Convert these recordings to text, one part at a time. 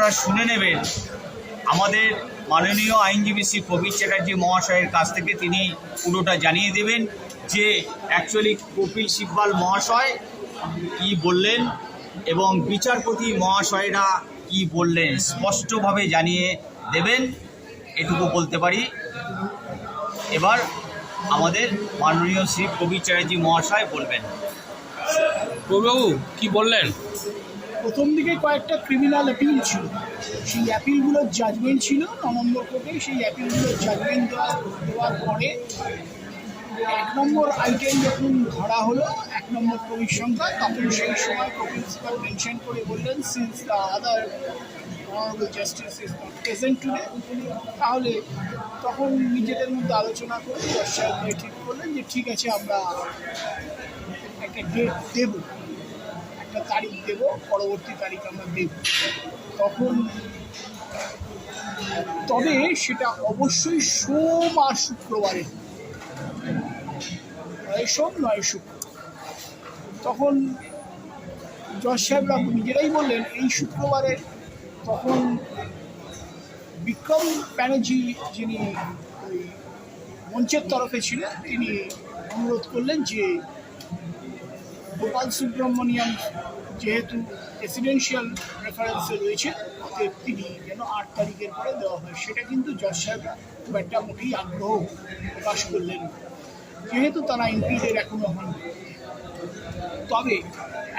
আপনারা শুনে নেবেন, আমাদের মাননীয় আইনজীবী শ্রী প্রবীর চ্যাটার্জি মহাশয়ের কাছ থেকে তিনি পুরোটা জানিয়ে দেবেন যে অ্যাকচুয়ালি কপিল সিব্বাল মহাশয় কি বললেন এবং বিচারপতি মহাশয়রা কি বললেন স্পষ্টভাবে জানিয়ে দেবেন, এটুকু বলতে পারি। এবার আমাদের মাননীয় শ্রী প্রবীর চ্যাটার্জি মহাশয় বলবেন। প্রভুবাবু কি বললেন? প্রথম দিকে কয়েকটা ক্রিমিনাল অ্যাপিল ছিল। সেই অ্যাপিলগুলোর জাজমেন্ট ছিল নম্বর কোর্টে সেই অ্যাপিলগুলোর জাজমেন্ট দেওয়া দেওয়ার পরে এক নম্বর আইটেম যখন ধরা হলো, এক নম্বর কবির সংখ্যা, তখন সেই সময় সিবাল মেনশন করে বললেন since the other honourable justice is not present today তাহলে তখন নিজেদের মধ্যে আলোচনা করে জজ ঠিক করলেন যে, ঠিক আছে, আমরা একটা ডেট দেবো। একটা তারিখ দেবো, পরবর্তী তারিখ আমরা দেব তখন, তবে সেটা অবশ্যই সোম আর শুক্রবারে। নয় সোম, নয় শুক্র। তখন জজ সাহেবরা নিজেরাই বললেন, এই শুক্রবারে তখন বিক্রম ব্যানার্জি যিনি ওই মঞ্চের তরফে ছিলেন, তিনি অনুরোধ করলেন যে গোপাল সুব্রমণিয়াম যেহেতু রেসিডেন্সিয়াল রেফারেন্সে রয়েছে তিনি যেন আট তারিখের পরে দেওয়া হয়, সেটা কিন্তু জজ সাহেবরা খুব একটা মোটেই আগ্রহ প্রকাশ করলেন যেহেতু তারা ইনক্লুডেড এখনও হন তবে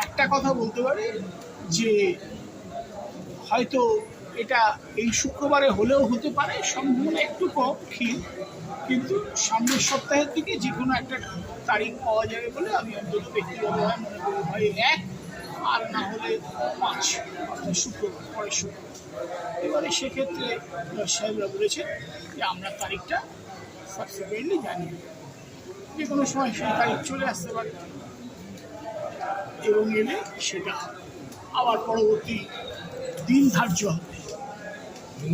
একটা কথা বলতে পারে, যে হয়তো এটা এই শুক্রবারে হলেও হতে পারে সম্ভাবনা একটু কম ক্ষীণ কিন্তু সামনের সপ্তাহের দিকে যে কোনো একটা তারিখ পাওয়া যাবে বলে আমি অন্তত ব্যক্তিগতভাবে মনে করি হয় এক, আর না হলে পাঁচ, অর্থাৎ শুক্রবার, পরের শুক্রবার। এবারে সেক্ষেত্রে সাহেবরা বলেছেন যে আমরা তারিখটা সাবসিকুয়েন্টলি দেব। যে কোনো সময় সেই তারিখ চলে আসতে পারে। এবং এলে সেটা আবার পরবর্তী দিন ধার্য হবে।